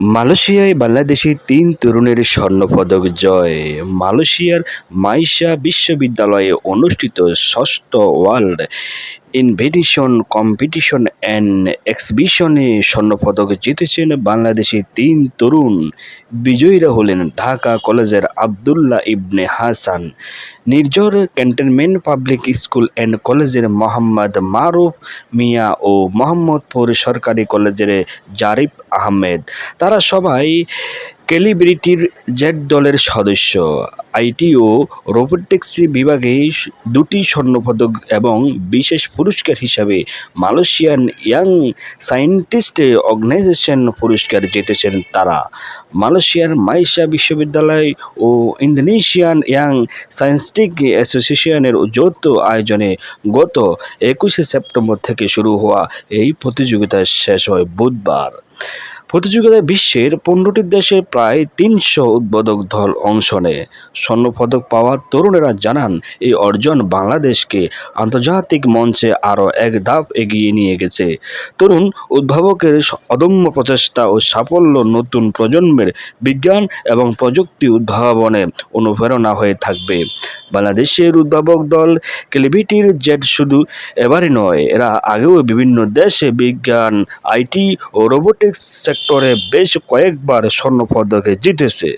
মালয়েশিয়ায় বাংলাদেশি তিন তরুণের স্বর্ণপদক জয়। মালয়েশিয়ার মাইশা বিশ্ববিদ্যালয়ে অনুষ্ঠিত ষষ্ঠ ওয়ার্ল্ড ইনভিটেশন কম্পিটিশন অ্যান্ড এক্সিবিশনে স্বর্ণপদক জিতেছেন বাংলাদেশি তিন তরুণ। বিজয়ীরা হলেন ঢাকা কলেজের Abdullah Ibne Hasan, Nirjhar cantonment public school and কলেজের মোহাম্মদ মারুফ মিয়া ও মোহাম্মদপুর সরকারি কলেজের জারিফ আহমেদ। তারা সবাই ক্যালিব্রিটির জেড দলের সদস্য। আইটি ও রোবোটিক্স বিভাগে দুটি স্বর্ণপদক এবং বিশেষ পুরস্কার হিসাবে মালয়েশিয়ান ইয়াং সায়েন্টিস্ট অর্গানাইজেশন পুরস্কার জিতেছেন তারা। মালয়েশিয়ার মাইশা বিশ্ববিদ্যালয় ও ইন্দোনেশিয়ান ইয়াং সায়েন্টিস্টিক অ্যাসোসিয়েশনের যৌথ আয়োজনে গত একুশে সেপ্টেম্বর থেকে শুরু হওয়া এই প্রতিযোগিতা শেষ হয় বুধবার। প্রতিযোগিতায় বিশ্বের পনেরোটি দেশে প্রায় তিনশো উদ্বোধক দল অংশ নেয়। স্বর্ণপদক পাওয়া তরুণেরা জানান, এই অর্জন বাংলাদেশকে আন্তর্জাতিক মঞ্চে আরও এক ধাপ এগিয়ে নিয়ে গেছে। তরুণ উদ্ভাবকের অদম্য প্রচেষ্টা ও সাফল্য নতুন প্রজন্মের বিজ্ঞান এবং প্রযুক্তি উদ্ভাবনে অনুপ্রেরণা হয়ে থাকবে। বাংলাদেশের উদ্ভাবক দল ক্যালিভিটির জেট শুধু এবারই নয়, এরা আগেও বিভিন্ন দেশে বিজ্ঞান, আইটি ও রোবোটিক্স সেক্টরে বেশ কয়েকবার স্বর্ণপদকে জিতেছে।